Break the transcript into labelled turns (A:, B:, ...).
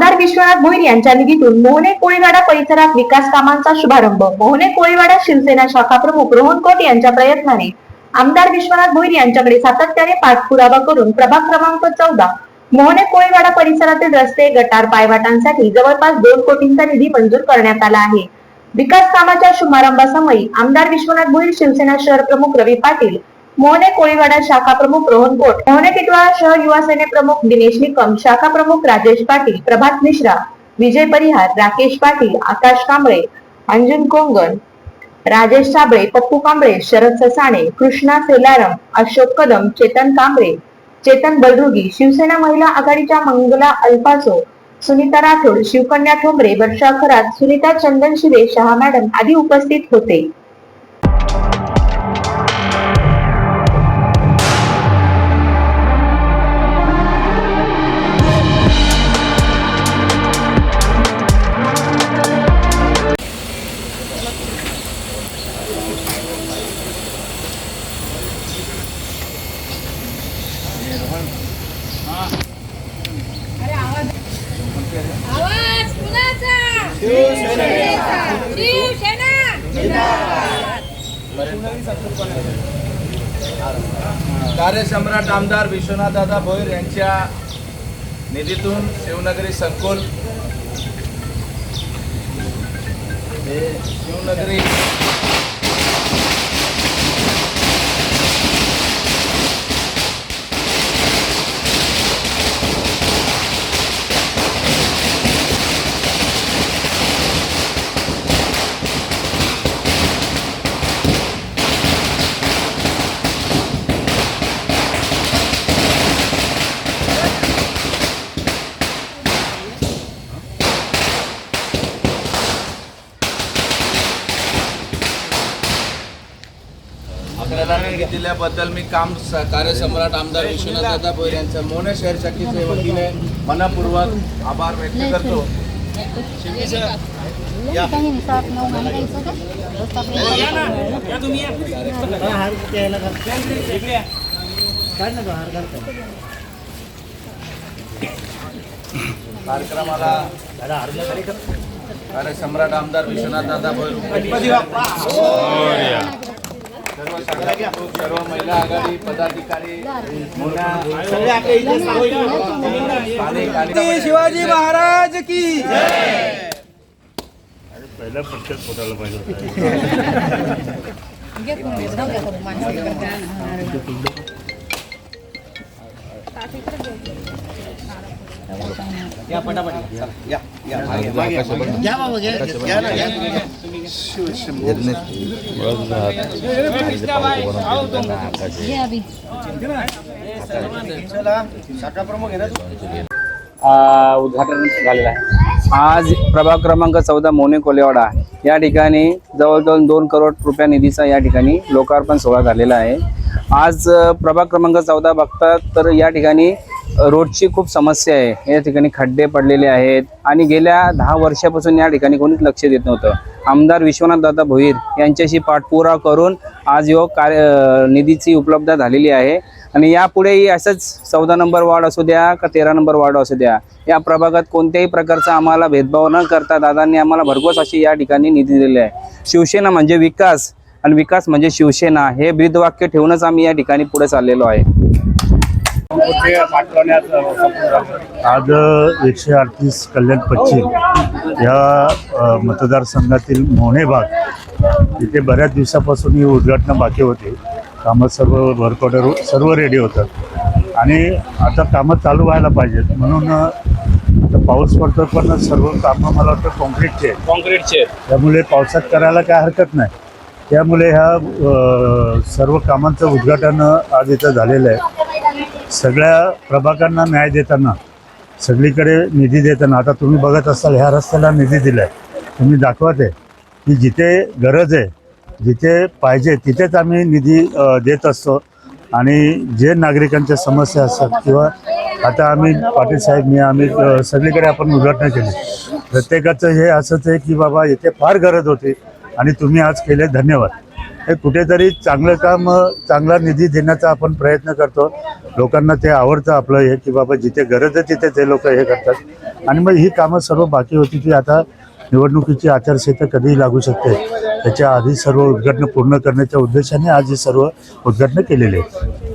A: आमदार विश्वनाथ भोईर यांच्या निधीतून मोहने कोळीवाडा परिसरात विकास कामांचा शुभारंभ. मोहने कोळीवाडा शिवसेना शाखा प्रमुख रोहन कोट यांच्या प्रयत्नाने आमदार विश्वनाथ भोईर यांच्याकडे सातत्याने पाठपुरावा करून प्रभाग क्रमांक चौदा मोहने कोळीवाडा परिसरातील रस्ते गटार पायवाटांसाठी जवळपास दोन कोटींचा निधी मंजूर करण्यात आला आहे. विकास कामाच्या शुभारंभासमयी आमदार विश्वनाथ भोईर शिवसेना शहर प्रमुख रवी पाटील मोहने कोळीवाडा शाखा प्रमुख रोहन कोट मोहने टिटवाळा शहर युवा सेने प्रमुख दिनेश निकम शाखा प्रमुख राजेश पाटील प्रभात मिश्रा विजय परिहार राकेश पाटील आकाश कांबळे अंजुन कोंगण राजेश साबळे पप्पू कांबळे शरद ससाणे कृष्णा सेलारम अशोक कदम चेतन कांबळे चेतन बलरुगी शिवसेना महिला आघाडीच्या मंगला अल्पासो सुनीता राठोड शिवकन्या ठोंबरे वर्षा खरात सुनीता चंदन शिरे शहा मॅडम आदी उपस्थित होते.
B: कार्यसम्राट आमदार विश्वनाथदादा भोईर यांच्या निधीतून शिवनगरी संकुल हे शिवनगरी निधी दिल्याबद्दल मी काम स- कार्यसम्राट आमदार विश्वनाथदादा भोईर यांच्या मोने शहर शाखेचे वतीने मनपूर्वक आभार व्यक्त करतो. या. कार्यक्रमाला कार्यसम्राट आमदार विश्वनाथदादा भोईर सर्व संघटक, सर्व महिला आघाडी पदाधिकारी मोना स्थानिक आणि-
C: शिवाजी महाराज की
D: पहिल्या पक्षात पोटायला पाहिजे होतं.
C: या पटापट या या मागे, मागे, मागे. घ्या बाबा घ्या ना, घ्या. चला शाखा प्रमुख आहे ना तू?
E: आ, उद्घाटन झालेलं आहे आज प्रभाग क्रमांक चौदा मोने कोलेवाडा या ठिकाणी जवळजवळ दोन करोड रुपया निधीचा या ठिकाणी लोकार्पण सोहळा झालेला आहे आज अ, प्रभाग क्रमांक चौदा बघतात तर या ठिकाणी रोडची खूप समस्या आहे. या ठिकाणी खड्डे पडलेले आहेत. आणि गेल्या दहा वर्षापासून या ठिकाणी कोणीच लक्ष देत नव्हतं. आमदार विश्वनाथ दादा भोईर यांच्याशी पाठपुरा करून आज योग कार्य निधीची उपलब्धता झालेली आहे. आणि यापुढेही असंच चौदा नंबर वार्ड असू द्या का तेरा नंबर वार्ड असू द्या या प्रभागात कोणत्याही प्रकारचा आम्हाला भेदभाव न करता दादांनी आम्हाला भरघोस अशी या ठिकाणी निधी दिलेली आहे. शिवसेना म्हणजे विकास आणि विकास म्हणजे शिवसेना हे ब्रीदवाक्य ठेवूनच आम्ही या ठिकाणी पुढे चाललेलो आहे.
D: आज एकशे अडतीस कल्याण पश्चिम या मतदारसंघातील मोहणे भाग इथे बऱ्याच दिवसापासून ही उद्घाटनं बाकी होती. कामं सर्व वर्क ऑर्डर सर्व रेडी होतं. आणि आता कामं चालू व्हायला पाहिजेत. म्हणून आता पाऊस पडतो पण सर्व कामं मला वाटतं कॉन्क्रीटचे
E: कॉन्क्रीटचे
D: त्यामुळे पावसात करायला काय हरकत नाही. त्यामुळे ह्या सर्व कामांचं उद्घाटन आज इथं झालेलं आहे. सगळ्या प्रभागांना न्याय देताना सगळीकडे निधी देताना आता तुम्ही बघत असाल ह्या रस्त्याला निधी दिला आहे तुम्ही दाखवत आहे की जिथे गरज आहे जिथे पाहिजे तिथेच आम्ही निधी देत असतो. आणि जे नागरिकांच्या समस्या असतात किंवा आता आम्ही पाटील साहेब मी आम्ही सगळीकडे आपण उद्घाटनं केली. प्रत्येकाचं हे असंच आहे की बाबा इथे फार गरज होती. आणि तुम्ही आज केले धन्यवाद. हे कुठेतरी चांगलं काम चांगला निधी देण्याचा आपण प्रयत्न करतो. लोकांना ते आवडतं आपलं हे की बाबा जिथे गरज आहे तिथे ते लोक हे करतात. आणि मग ही कामं सर्व बाकी होती ती आता निवडणुकीची आचारसंहिता कधीही लागू शकते. त्याच्या आधी सर्व उद्घाटनं पूर्ण करण्याच्या उद्देशाने आज हे सर्व उद्घाटनं केलेले आहेत.